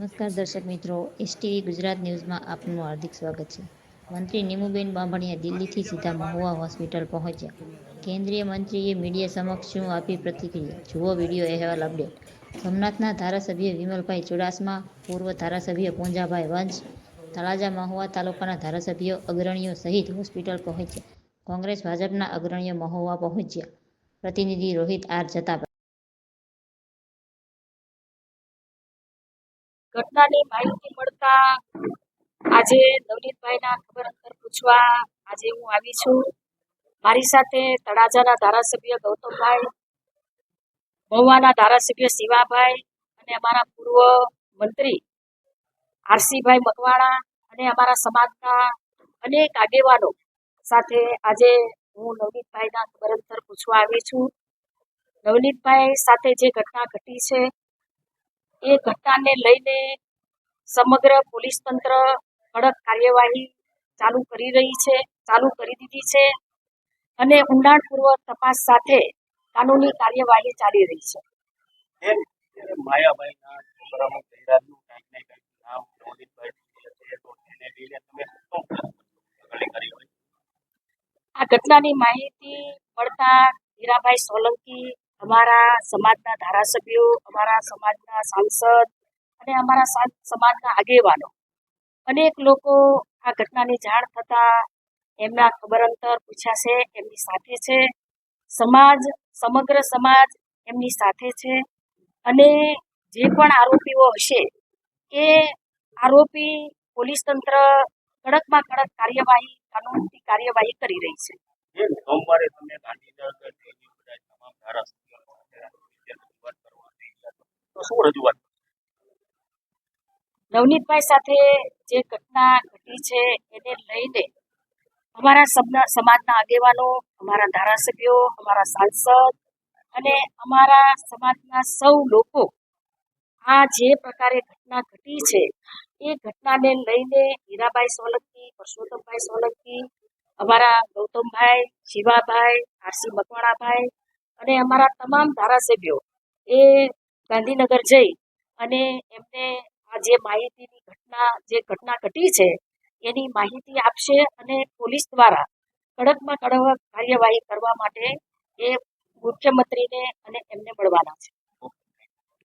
નમસ્કાર દર્શક મિત્રો એસટીવી ગુજરાત ન્યૂઝમાં આપનું હાર્દિક સ્વાગત છે. મંત્રી નીમુબેન બાંભણિયા દિલ્હીથી સીધા મહુવા હોસ્પિટલ પહોંચ્યા. કેન્દ્રીય મંત્રીએ મીડિયા સમક્ષ શું આપી પ્રતિક્રિયા? જુઓ વીડિયો અહેવાલ અપડેટ. સોમનાથના ધારાસભ્ય વિમલભાઈ ચુડાસમા, પૂર્વ ધારાસભ્ય પૂંજાભાઈ વંશ, તળાજા મહુવા તાલુકાના ધારાસભ્યો અગ્રણીઓ સહિત હોસ્પિટલ પહોંચ્યા. કોંગ્રેસ, ભાજપના અગ્રણીઓ મહુવા પહોંચ્યા. પ્રતિનિધિ રોહિત આર જતાભાઈ ઘટનાની માહિતી મળતા આજે નવનીતભાઈના ખબર અંતર પૂછવા આજે હું આવી છું. મારી સાથે તળાજાના ધારાસભ્ય ગૌતમભાઈ મહુવાના ધારાસભ્ય શિવાભાઈ અને અમારા પૂર્વ મંત્રી આરસીભાઈ મકવાણા અને અમારા સમાજના અનેક આગેવાનો સાથે આજે હું નવનીતભાઈના ખબર અંતર પૂછવા આવી છું. નવનીતભાઈ સાથે જે ઘટના ઘટી છે એ ઘટનાને લઈને સમગ્ર પોલીસ તંત્ર કડક કાર્યવાહી ચાલુ કરી રહી છે ચાલુ કરી દીધી છે અને ઊંડાણપૂર્વક તપાસ સાથે કાનૂની કાર્યવાહી ચાલી રહી છે. આ ઘટનાની માહિતી મળતા હીરાભાઈ સોલંકી અમારા સમાજના ધારાસભ્યો, અમારા સમાજના સાંસદ અને અમારા સમાજના આગેવાનો. અનેક લોકો આ ઘટનાની જાણ થતા એમના ખબર અંતર પૂછ્યા છે એમની સાથે છે. સમાજ, સમગ્ર સમાજ એમની સાથે છે અને જે પણ આરોપીઓ હશે એ આરોપી પોલીસ તંત્ર કડકમાં કડક કાર્યવાહી કાનૂનની કાર્યવાહી કરી રહી છે. સોમવારે તમે ગાંધીનગર તમામ ધારાસભ્યો સાથે રજૂઆત કરવા જઈ રહ્યા છો. તો શું રજૂઆત નવનીતભાઈ સાથે જે ઘટના ઘટી છે, એને લઈને અમારા સમાજના આગેવાનો, અમારા ધારાસભ્યો, અમારા સાંસદ અને અમારા સમાજના સૌ લોકો આ જે પ્રકારે ઘટના ઘટી છે, એ ઘટનાને લઈને હીરાભાઈ સોલંકી, પરસોત્તમભાઈ સોલંકી, અમારા ગૌતમભાઈ, શિવાભાઈ, આરસી મકવાણાભાઈ અને અમારા તમામ ધારાસભ્યો એ ગાંધીનગર જઈ અને એમને આ જે માહિતીની ઘટના, જે ઘટના ઘટી છે, એની માહિતી આપશે અને પોલીસ દ્વારા કડકમાં કડક કાર્યવાહી કરવા માટે એ મુખ્યમંત્રીને અને એમને મળવાના છે.